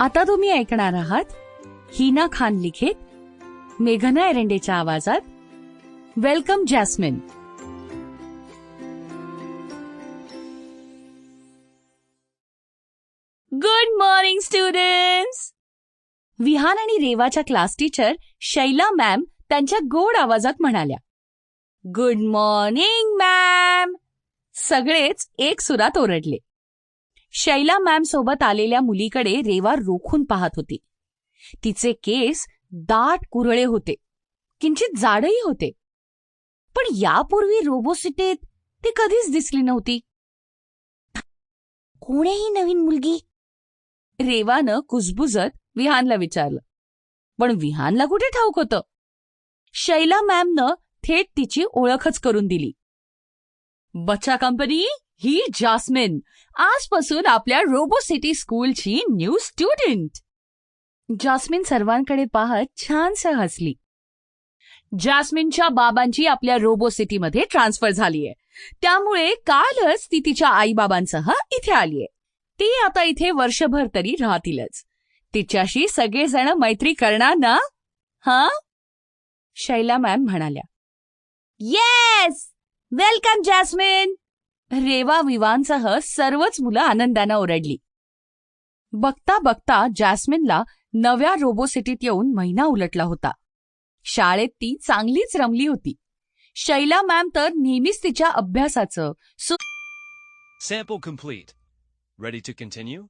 आता तुम्ही ऐकणार आहात हिना खान लिखित मेघना एरंडेच्या आवाजात. Welcome Jasmine. Good morning students. Vihaan आणि रेवाच्या क्लास टीचर शैला मॅम त्यांच्या गोड आवाजात म्हणाल्या गुड मॉर्निंग मॅम. सगळेच एक सुरात ओरडले. शैला मॅम सोबत आलेल्या मुलीकडे रेवा रोखून पाहत होती. तिचे केस दाट कुरळे होते. किंचित जाडही होते. पण यापूर्वी रोबोसिटीत ती कधीच दिसली नव्हती. कोणीही नवीन मुलगी. रेवानं कुजबुजत विहानला विचारलं. पण विहानला कुठे ठाऊक होतं? शैला मॅमनं थेट तिची ओळखच करून दिली. बच्चा कंपनी? ही जास्मिन. आजपासून आपल्या रोबोसिटी स्कूलची न्यू स्टुडंट. जास्मिन सर्वांकडे पाहत छानस हसली. जास्मिनच्या बाबांची आपल्या रोबो सिटीमध्ये ट्रान्सफर झालीय. त्यामुळे कालच ती तिच्या आईबाबांसह इथे आलीये. ती आता इथे वर्षभर तरी राहतीलच. तिच्याशी सगळेजण मैत्री करणार ना? हा? शैला मॅम म्हणाल्या. येस! Welcome Jasmine! रेवा विवांसह सर्वच मुलं आनंदानं ओरडली बघता बघता जॅस्मिनला नव्या रोबोसिटीत येऊन महिना उलटला होता शाळेत ती चांगलीच रमली होती शैला मॅम तर नेहमीच तिच्या अभ्यासाचं सु- Sample complete. Ready to continue?